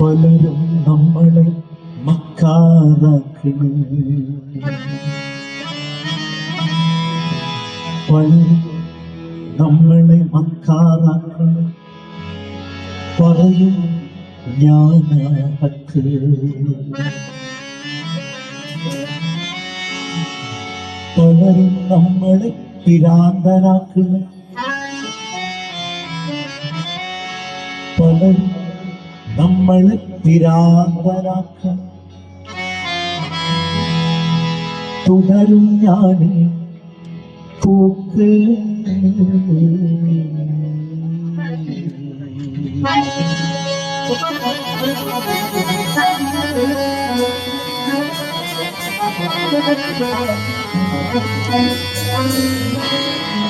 പലരും നമ്മളെ മക്കാറാക്കണേ. പലരും നമ്മളെ മക്കാറാക്കണം. പറയും ഞാനാക്ക് പലരും നമ്മളെ പിരാന്തരാക്കണം പലരും നമ്മളെ പിരാന്തരാക്കണം തുടരും ഞാൻ പൂക്ക്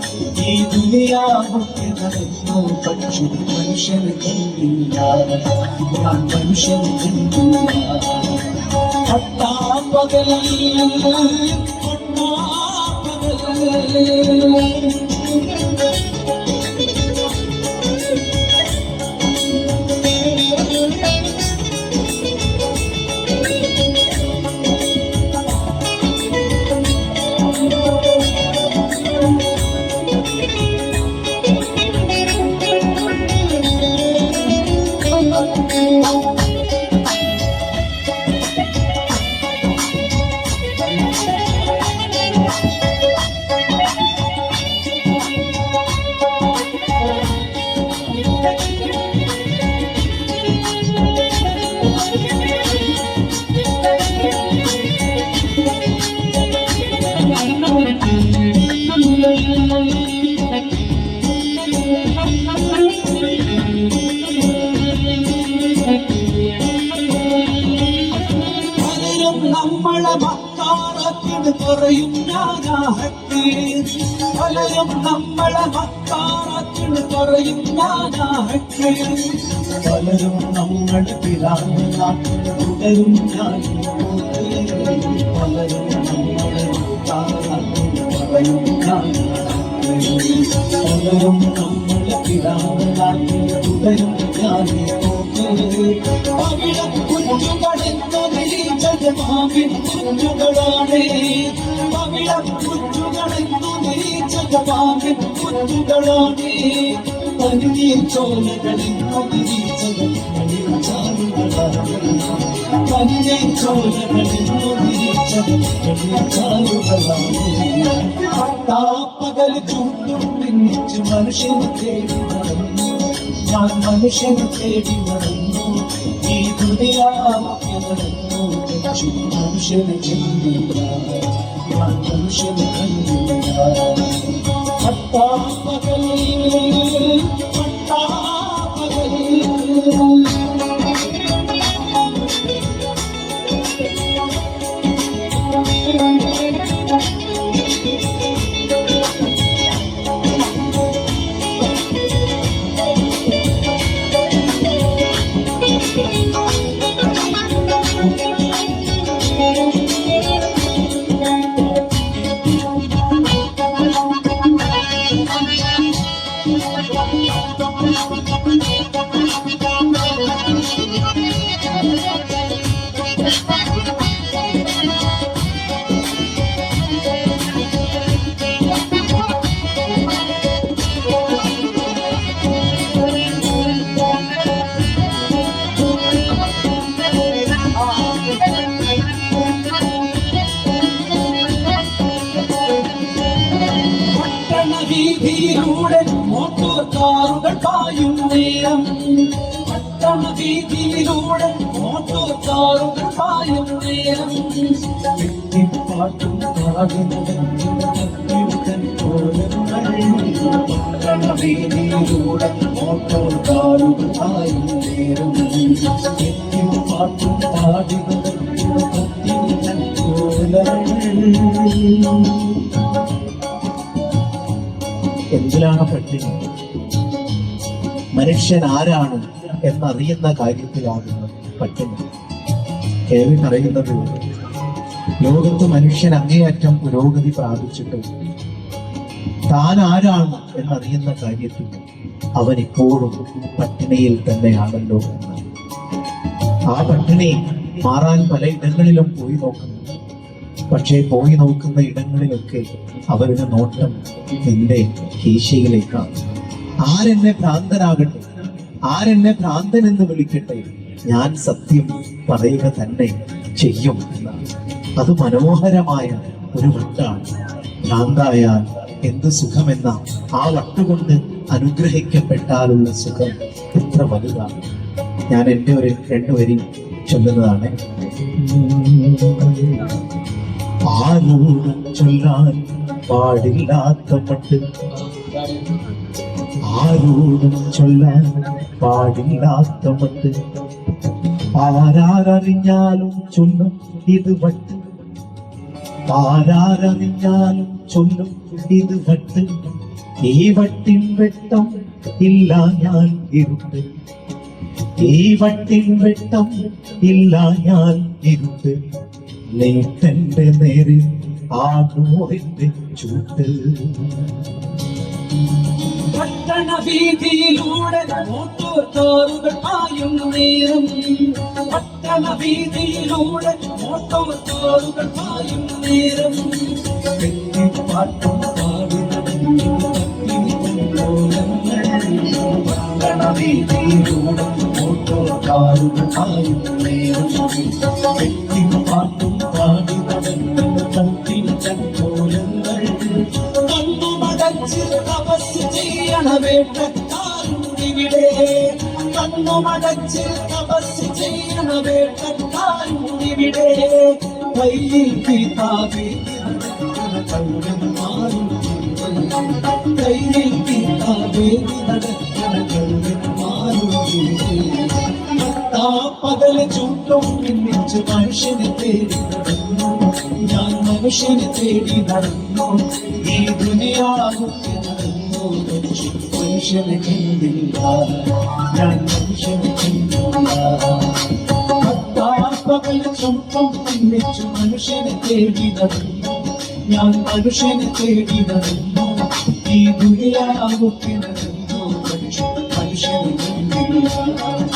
ഈ ദുനിയാവൊക്കെ നടന്നു പക്ഷെ മനുഷ്യന് കണ്ടില്ല ഞാൻ മനുഷ്യന് കണ്ടില്ല പട്ടാപ്പകൽ പലരും പറയും ഞാനാഹത്തെ പലരും നമ്മളെ മക്കാറക്കിന് പറയും ഞാനാഹത്തെ പലരും നമ്മൾ പിതാവിനാക്കിന് തുടരും പലരും നമ്മളെ മക്കാറക്കിന് പറയും പലരും നമ്മളെ തുടരും ഞാൻ നിരീച്ചമാവിൻ കുഞ്ഞുകളാണ് പട്ടാപ്പകൽ ചൂണ്ടും പിന്നിച്ച് തേടി ഞാൻ മനുഷ്യനെ തേടി നടന്നു. മനുഷ്യനെ കണ്ടില്ല ഞാൻ മനുഷ്യനെ കണ്ടില്ല പട്ടാപ്പകൽ പട്ടാപ്പകൽ പട്ടണ വീതിയിലൂടെ മോട്ടോർ കാറുകൾ പായും നേരം. പട്ടണ വീതിയിലൂടെ മോട്ടോർ കാറുകൾ പായും നേരം. പാട്ടും പട്ടണ വീതിയിലൂടെ മോട്ടോർ കാറുകൾ പായും നേരം. പാട്ടും പാടി എന്തിലാണ് പട്ടിണി മനുഷ്യൻ ആരാണ് എന്നറിയുന്ന കാര്യത്തിലാണ് പട്ടിണി. കേവി പറയുന്നത് ലോകത്ത് മനുഷ്യൻ അങ്ങേയറ്റം പുരോഗതി പ്രാപിച്ചിട്ട് താൻ ആരാണ് എന്നറിയുന്ന കാര്യത്തിൽ അവൻ ഇപ്പോഴും പട്ടിണിയിൽ തന്നെയാണല്ലോ. ആ പട്ടിണി മാറാൻ പല ഇടങ്ങളിലും പോയി നോക്കുന്നു. പക്ഷേ പോയി നോക്കുന്ന ഇടങ്ങളിലൊക്കെ അവരുടെ നോട്ടം എന്റെ കേശയിലേക്കാണ് ആരെന്നെ ഭ്രാന്തനാകട്ടെ ആരെന്നെ ഭ്രാന്തൻ എന്ന് വിളിക്കട്ടെ ഞാൻ സത്യം പറയുക തന്നെ ചെയ്യും അത് മനോഹരമായ ഒരു വട്ടാണ്. ഭ്രാന്തായാൽ എന്ത് സുഖമെന്ന ആ വട്ടുകൊണ്ട് അനുഗ്രഹിക്കപ്പെട്ടാലുള്ള സുഖം എത്ര വലുതാണ്. ഞാൻ എന്റെ ഒരു രണ്ടു വരി ചൊല്ലുന്നതാണ്. ആരോടും ചൊല്ലാൻ പാടില്ലാത്ത പട്ട്. ആരോടും ചൊല്ലാൻ പാടില്ലാത്ത പട്ട്. ആരാരറിഞ്ഞാലും ചൊല്ലും ഇത് വട്ട് ആരാരറിഞ്ഞാലും ചൊല്ലും ഇത് വട്ട് ഈ വട്ടിൻ വെട്ടം ഇല്ല ഞാൻ ഇരുട്ട്. ഈ വട്ടിൻ വെട്ടം ഇല്ല ഞാൻ ഇരുട്ട്. നേട്ടന്റെ നേരെ ആ നൂറിന്റെ ചൂട്ട് പട്ടണ വീതിയിലൂടെ മോട്ടോർ കാറുകൾ പായുന്ന നേരം. പട്ടണ വീതിയിലൂടെ മോട്ടോർ കാറുകൾ പായുന്ന നേരം പെട്ടി പട്ടണ വീതിയിലൂടെ ഓട്ടോക്കാരുടെ പായുന്ന നേരം. തപസ് ചെയ്യണ വേട്ടക്കാരുണ്ടിവിടെ കണ്ണുമടച്ച് തപസ് ചെയ്യണ വേട്ടക്കാരുണ്ടിവിടെ കയ്യിൽ പിതാവേ കയ്യിൽ പിതാവേ ആ പകൽ ചൂട്ടും പിന്നിച്ച് മനുഷ്യനെ തേടി നടന്നു. ഞാൻ മനുഷ്യനെ തേടി നടന്നു. ഈ മനുഷ്യനെ കണ്ടില്ല ഞാൻ മനുഷ്യനെ പകൽ ചുട്ടും പിന്നിച്ച് മനുഷ്യനെ തേടി ഞാൻ മനുഷ്യനെ തേടി ഈ മനുഷ്യൻ മനുഷ്യനെ കണ്ടില്ല